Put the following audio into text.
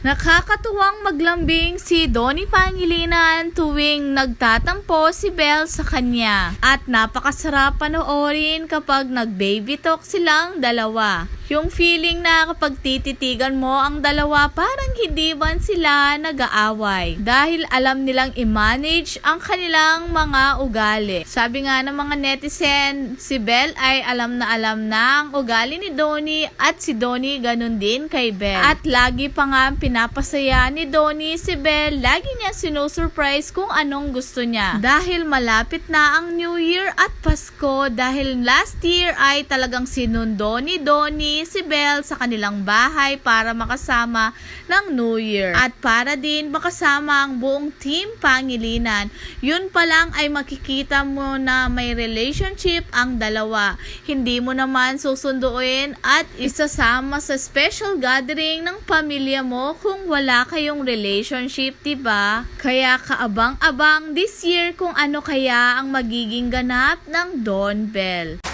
Nakakatuwang maglambing si Donnie Pangilinan tuwing nagtatampo si Belle sa kanya. At napakasarap panoorin kapag nag-baby talk silang dalawa. Yung feeling na kapag tititigan mo ang dalawa parang hindi man sila nag-aaway. Dahil alam nilang i-manage ang kanilang mga ugali. Sabi nga ng mga netizen, si Belle ay alam na alam na ang ugali ni Donnie at si Donnie ganun din kay Belle. At lagi pa nga pinapasaya ni Donnie si Belle. Lagi niya sinusurprise kung anong gusto niya. Dahil malapit na ang New Year at Pasko dahil last year ay talagang sinundo ni Donnie si Belle sa kanilang bahay para makasama ng New Year. At para din makasama ang buong team Pangilinan. Yun pa lang ay makikita mo na may relationship ang dalawa. Hindi mo naman susunduin at isasama sa special gathering ng pamilya mo kung wala kayong relationship, 'di ba? Kaya kaabang-abang this year kung ano kaya ang magiging ganap ng Don Bell.